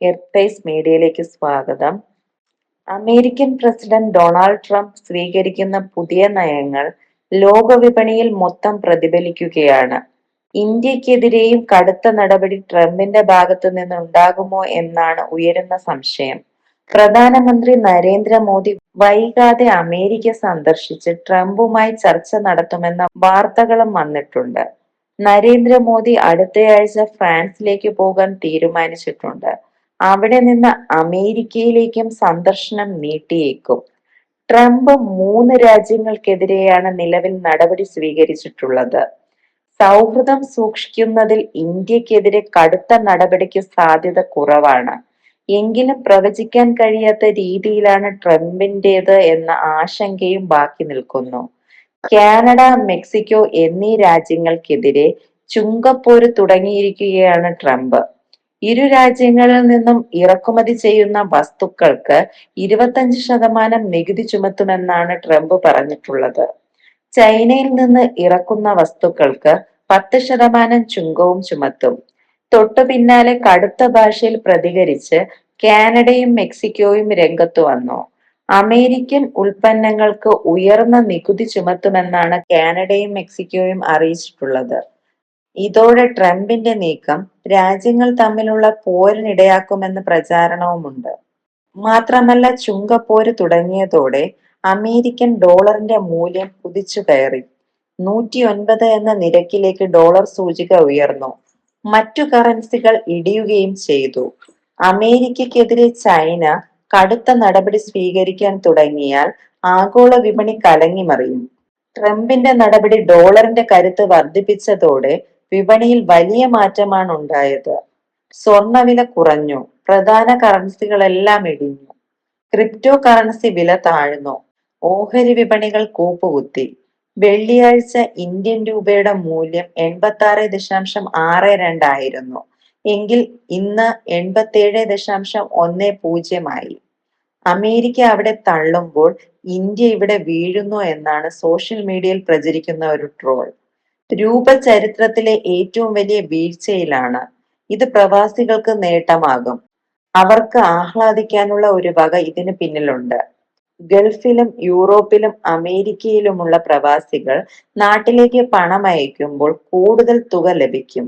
എർത്തൈസ് മീഡിയയിലേക്ക് സ്വാഗതം. American president Donald Trump സ്വീകരിക്കുന്ന പുതിയ നയങ്ങൾ ലോകവിപണിയിൽ മൊത്തം പ്രതിഫലിക്കുകയാണ്. ഇന്ത്യക്കെതിരെയും കടുത്ത നടപടി ട്രംപിന്റെ ഭാഗത്തു നിന്നുണ്ടാകുമോ എന്നാണ് ഉയരുന്ന സംശയം. പ്രധാനമന്ത്രി നരേന്ദ്രമോദി വൈകാതെ അമേരിക്ക സന്ദർശിച്ച് ട്രംപുമായി ചർച്ച നടത്തുമെന്ന വാർത്തകളും വന്നിട്ടുണ്ട്. നരേന്ദ്രമോദി അടുത്തയാഴ്ച ഫ്രാൻസിലേക്ക് പോകാൻ തീരുമാനിച്ചിട്ടുണ്ട്. അവിടെ നിന്ന് അമേരിക്കയിലേക്കും സന്ദർശനം നീട്ടിയേക്കും. ട്രംപ് മൂന്ന് രാജ്യങ്ങൾക്കെതിരെയാണ് നിലവിൽ നടപടി സ്വീകരിച്ചിട്ടുള്ളത്. സൗഹൃദം സൂക്ഷിക്കുന്നതിൽ ഇന്ത്യക്കെതിരെ കടുത്ത നടപടിക്ക് സാധ്യത കുറവാണ്. എങ്കിലും പ്രവചിക്കാൻ കഴിയാത്ത രീതിയിലാണ് ട്രംപിന്റെത് എന്ന ആശങ്കയും ബാക്കി നിൽക്കുന്നു. കാനഡ മെക്സിക്കോ എന്നീ രാജ്യങ്ങൾക്കെതിരെ ചുങ്കപ്പോര് തുടങ്ങിയിരിക്കുകയാണ് ട്രംപ്. ഇരു രാജ്യങ്ങളിൽ നിന്നും ഇറക്കുമതി ചെയ്യുന്ന വസ്തുക്കൾക്ക് ഇരുപത്തഞ്ച് ശതമാനം നികുതി ചുമത്തുമെന്നാണ് ട്രംപ് പറഞ്ഞിട്ടുള്ളത്. ചൈനയിൽ നിന്ന് ഇറക്കുന്ന വസ്തുക്കൾക്ക് പത്ത് ശതമാനം ചുങ്കവും ചുമത്തും. തൊട്ടു പിന്നാലെ കടുത്ത ഭാഷയിൽ പ്രതികരിച്ച് കാനഡയും മെക്സിക്കോയും രംഗത്തു വന്നു. അമേരിക്കൻ ഉൽപ്പന്നങ്ങൾക്ക് ഉയർന്ന നികുതി ചുമത്തുമെന്നാണ് കാനഡയും മെക്സിക്കോയും അറിയിച്ചിട്ടുള്ളത്. ഇതോടെ ട്രംപിന്റെ നീക്കം രാജ്യങ്ങൾ തമ്മിലുള്ള പോരിനിടയാക്കുമെന്ന പ്രചാരണവുമുണ്ട്. മാത്രമല്ല ചുങ്കപ്പോര് തുടങ്ങിയതോടെ അമേരിക്കൻ ഡോളറിന്റെ മൂല്യം കുതിച്ചു കയറി. നൂറ്റി ഒൻപത് എന്ന നിരക്കിലേക്ക് ഡോളർ സൂചിക ഉയർന്നു. മറ്റു കറൻസികൾ ഇടിയുകയും ചെയ്തു. അമേരിക്കക്കെതിരെ ചൈന കടുത്ത നടപടി സ്വീകരിക്കാൻ തുടങ്ങിയാൽ ആഗോള വിപണി കലങ്ങിമറിയും. ട്രംപിന്റെ നടപടി ഡോളറിന്റെ കരുത്ത് വർദ്ധിപ്പിച്ചതോടെ വിപണിയിൽ വലിയ മാറ്റമാണ് ഉണ്ടായത്. സ്വർണവില കുറഞ്ഞു. പ്രധാന കറൻസികളെല്ലാം ഇടിഞ്ഞു. ക്രിപ്റ്റോ കറൻസി വില താഴ്ന്നു. ഓഹരി വിപണികൾ കൂപ്പുകുത്തി. വെള്ളിയാഴ്ച ഇന്ത്യൻ രൂപയുടെ മൂല്യം എൺപത്തി ആറ് ദശാംശം ആറ് രണ്ടായിരുന്നു എങ്കിൽ ഇന്ന് എൺപത്തേഴ് ദശാംശം ഒന്ന് പൂജ്യമായി അമേരിക്ക അവിടെ തള്ളുമ്പോൾ ഇന്ത്യ ഇവിടെ വീഴുന്നു എന്നാണ് സോഷ്യൽ മീഡിയയിൽ പ്രചരിക്കുന്ന ഒരു ട്രോൾ. രൂപ ചരിത്രത്തിലെ ഏറ്റവും വലിയ വീഴ്ചയിലാണ്. ഇത് പ്രവാസികൾക്ക് നേട്ടമാകും. അവർക്ക് ആഹ്ലാദിക്കാനുള്ള ഒരു വക ഇതിന് പിന്നിലുണ്ട്. ഗൾഫിലും യൂറോപ്പിലും അമേരിക്കയിലുമുള്ള പ്രവാസികൾ നാട്ടിലേക്ക് പണം അയക്കുമ്പോൾ കൂടുതൽ തുക ലഭിക്കും.